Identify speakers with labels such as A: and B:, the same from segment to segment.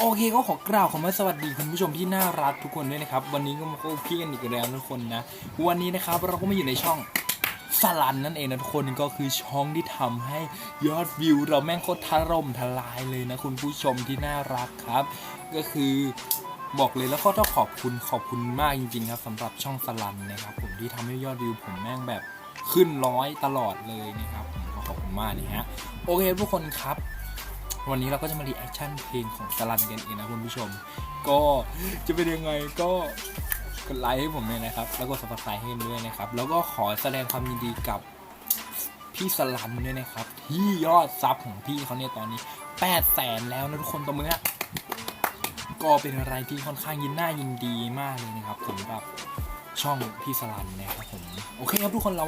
A: โอเคก็ขอกล่าวคำว่าสวัสดีคุณผู้ชมที่น่ารักทุกคนด้วยนะครับ วันนี้ก็มาพบพี่กันอีกแล้วทุกคนนะ วันนี้นะครับเราก็มาอยู่ในช่องสลันนั่นเองนะทุกคนก็คือช่องที่ทำให้ยอดวิว เราแม่งโคตรถล่มทลายเลยนะคุณผู้ชมที่น่ารักครับ ก็คือบอกเลยแล้วก็ต้องขอบคุณขอบคุณมากจริงๆครับสำหรับช่องสลันนะครับ ผมที่ทำให้ยอดวิว ผมแม่งแบบขึ้นร้อยตลอดเลยนะครับผมก็ขอบคุณมากนะฮะโอเคทุกคนครับ วันนี้เราก็จะมารีแอคชั่นเพลงของสลันกันเองนะคุณผู้ชม ก็จะเป็นยังไงก็กดไลค์ให้ผมเลยนะครับ แล้วก็สมัครใจให้กันด้วยนะครับ แล้วก็ขอแสดงความยินดีกับพี่สลันด้วยนะครับ ที่ยอดซับของพี่เขาเนี่ยตอนนี้8 0 0แสนแล้วนะทุกคนตบมือก็เป็นอะไรที่ค่อนข้างยินหน้ายินดีมากเลยนะครับสำหรับช่องพี่สลันนะครับผมโอเคครับทุกคนเรา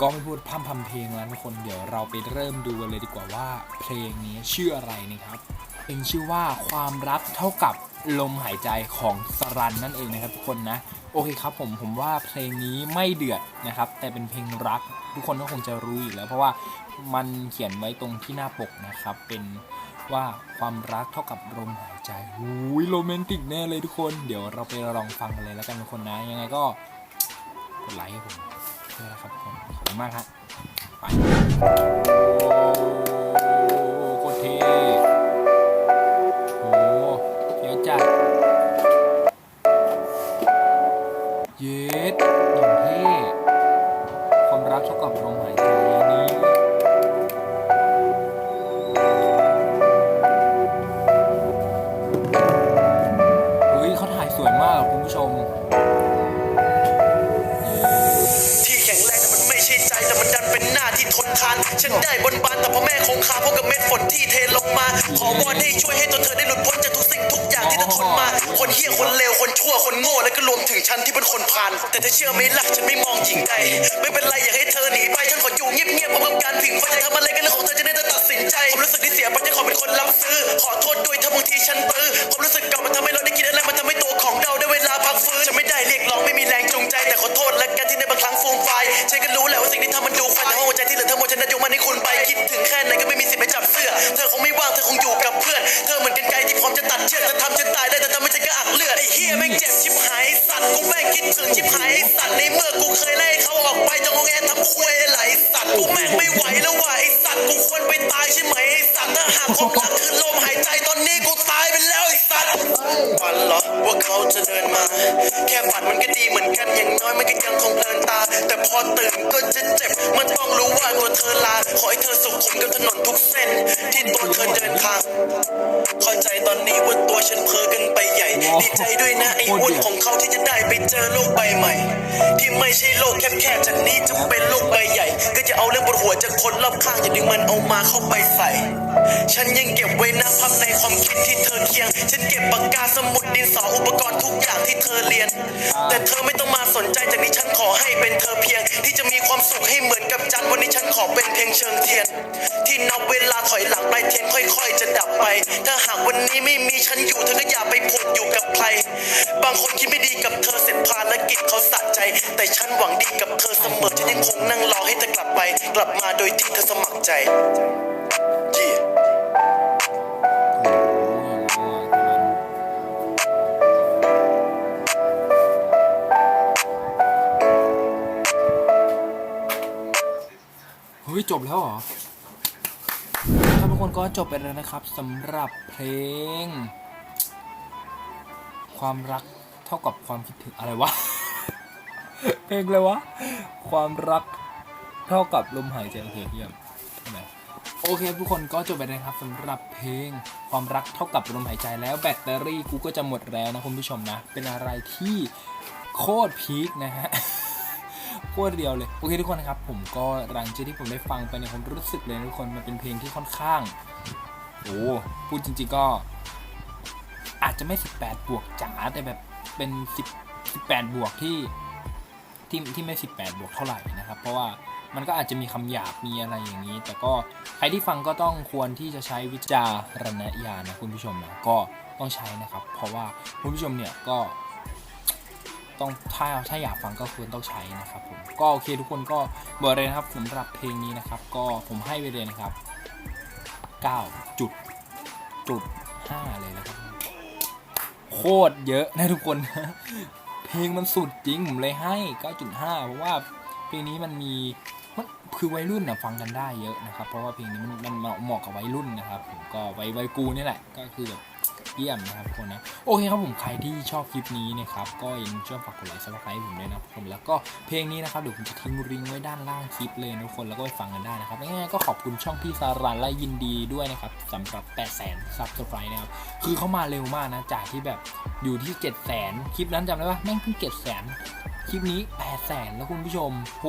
A: ก็ไม่พูดพร่ำพำเพลงแล้วทุกคนเดี๋ยวเราไปเริ่มดูกันเลยดีกว่าว่าเพลงนี้ชื่ออะไรนะครับเพลงชื่อว่าความรักเท่ากับลมหายใจของสรันนั่นเองนะครับทุกคนนะโอเคครับผมผมว่าเพลงนี้ไม่เดือดนะครับ แต่เป็นเพลงรักทุกคนก็คงจะรู้อยู่แล้ว เพราะว่ามันเขียนไว้ตรงที่หน้าปกนะครับ เป็นว่าความรักเท่ากับลมหายใจหูยโรแมนติกแน่เลยทุกคน เดี๋ยวเราไปลองฟังกันเลยแล้วกันทุกคนนะยังไงก็กดไลค์ให้ผมด้วยนะครับทุกคน อบคุณมากครับไปโอ้โคตรเท่โอ้เดี๋ยวจัดเย็ดอย่างเท่ความรักเท่ากับลมหายใจนี้เฮ้ยเขาถ่ายสวยมากคุณผู้ชม
B: มันดันเป็นหน้าที่ทนทาน ฉันได้บนบานแต่พ่อแม่คงคาเพราะกับเม็ดฝนที่เทลงมา ขอวอนให้ช่วยให้ตัวเธอได้หลุดพ้นจากทุกสิ่งทุกอย่างที่เธอทนมา คนเหี้ยคนเลวคนชั่วคนโง่และก็รวมถึงฉันที่เป็นคนพาลแต่เธอเชื่อไหมล่ะฉันไม่มองหญิงใดไม่เป็นไรอยากให้เธอหนีไปฉันขออยู่เงียบๆเพราะกับการผิงไฟจะทำอะไรกันเรื่องของเธอจะได้เธอตัดสินใจความรู้สึกที่เสียไปฉันขอเป็นคนรับซื้อ ขอโทษด้วยถ้าบางทีฉันปื้อความรู้สึกเก่ามันทำให้เราได้กินอะไรมันทำให้ตัวของเราได้เวลาพักฟื้นฉันไม่ได้เรียกร้องไม่มีแรงจูงใจแต่ขอโทษและกันที่ในบางครั้งฟูมไฟฉันก็ คิดถึงแค่ไหนก็ไม่มีสิทธิ์ไปจับเสื้อ เธอคงไม่ว่างเธอคงอยู่กับเพื่อน เธอเหมือนกันไกลที่พร้อมจะตัดเชือกเธอทำฉันตายได้แต่ทำให้ฉันก็อักเลือดไอ้เฮียแม่งเจ็บชิบหายสัตว์กูแม่งคิดถึงชิบหายสัตว์ในเมื่อกูเคยไล่เขาออกไปจงงแงทำควยไหลสัตว์กูแม่งไม่ไหวแล้วว่ะไอ้สัตว์กูควรไปตายใช่ไหมไอ้สัตว์ถ้าหากความรักคือลมหายใจตอนนี้กูตายไปแล้วไอ้สัตว์ฝันเหรอว่าเขาจะเดินมา แค่ฝันมันก็ดีเหมือนกันอย่างน้อยมันก็ยังคงเพลินตา แต่พอตื่น เจอโลกใบใหม่ ที่ไม่ใช่โลกแคบๆจากนี้จะเป็นโลกใบใหญ่ ก็จะเอาเรื่องบนหัวจากคนรอบข้างอย่าดึงมันเอามาเข้าไปใส่ ฉันยังเก็บไว้นะภาพในความคิดที่เธอเคียง ฉันเก็บปากกาสมุดดินสออุปกรณ์ทุกอย่างที่เธอเรียน แต่เธอไม่ต้องมาสนใจจากนี้ฉันขอให้เป็นเธอเพียง ที่จะมีความสุขให้เหมือนกับจันวันนี้ฉันขอเป็นเพียงเชิงเทียน ที่นับเวลาถอยหลังไปเทียนค่อย ๆ จะดับไป ถ้าหากวันนี้ไม่มีฉันอยู่เธอก็อย่าไปผูก กับเธอเสมอฉันยังคงนั่งรอให้เธอกลับไป กลับมาโดยที่เธอสมัครใจ Yeah.
A: โอ้ยอย่างว่าตอนนั้นเฮ้ยจบแล้วเหรอครับทุกคนก็จบไปแล้วนะครับสำหรับเพลง ความรักเท่ากับความคิดถึงอะไรวะ เพลงอะไรวะ ความรักเท่ากับลมหายใจโอเคเยี่ยมโอเคทุกคนก็จบไปแล้วนะครับสำหรับเพลงความรักเท่ากับลมหายใจแล้วแบตเตอรี่กูก็จะหมดแล้วนะคุณผู้ชมนะ เป็นอะไรที่โคตรพีคนะฮะโคตรเดียวเลย โอเคทุกคนนะครับผมก็หลังจากที่ผมได้ฟังไปเนี่ยผมรู้สึกเลยทุกคนมันเป็นเพลงที่ค่อนข้างโอ้พูดจริงๆก็ อาจจะไม่ 18 บวกจ๋าแต่แบบเป็น 10 18 บวกที่ ที่ที่ไม่ 18 บวกเท่าไหร่นะครับ เพราะว่ามันก็อาจจะมีคำหยาบมีอะไรอย่างนี้ แต่ก็ใครที่ฟังก็ต้องควรที่จะใช้วิจารณญาณนะคุณผู้ชมนะก็ต้องใช้นะครับ เพราะว่าคุณผู้ชมเนี่ยก็ต้องถ้าถ้าอยากฟังก็ควรต้องใช้นะครับผมก็โอเคทุกคนก็บอกเลยนะครับสำหรับเพลงนี้นะครับ ก็ผมให้ไปเลยนะครับ9จุดจุด5เลยนะครับโคตรเยอะนะทุกคน เพลงมันสุดจริงผมเลยให้ 9.5 เพราะว่าเพลงนี้มันมีมันคือวัยรุ่นนะฟังกันได้เยอะนะครับ เพราะว่าเพลงนี้มันมันเหมาะกับวัยรุ่นนะครับผมก็วัยวัยกูนี่แหละก็คือแบบ เยี่ยมนะครับทุกคนนะโอเคครับผมใครที่ชอบคลิปนี้นะครับก็อย่าลืมช่วยฝากกดไลค์ซับสไครต์ผมด้วยนะครับผมแล้วก็เพลงนี้นะครับเดี๋ยวผมจะทิ้งลิงก์ไว้ด้านล่างคลิปเลยทุกคนแล้วก็ไปฟังกันได้นะครับยังไงก็ขอบคุณช่องพี่สารันและยินดีด้วยนะครับสำหรับ 8 0 0 0 0 0ซับสไครต์นะครับคือเขามาเร็วมากนะจากที่แบบอยู่ที่ 7 0 0 0 0 0คลิปนั้นจำได้ปะแม่งเพิ่ง7 0 0 0 0 0คลิปนี้8 0 0 0 0 0แล้วคุณผู้ชมโห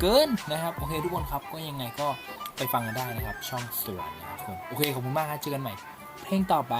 A: เกินนะครับโอเคทุกคนครับก็ยังไงก็ไปฟังกันได้นะครับช่องสวนนะครับคนโอเคขอบคุณมากครับเจอกันใหม่ เพลงต่อไป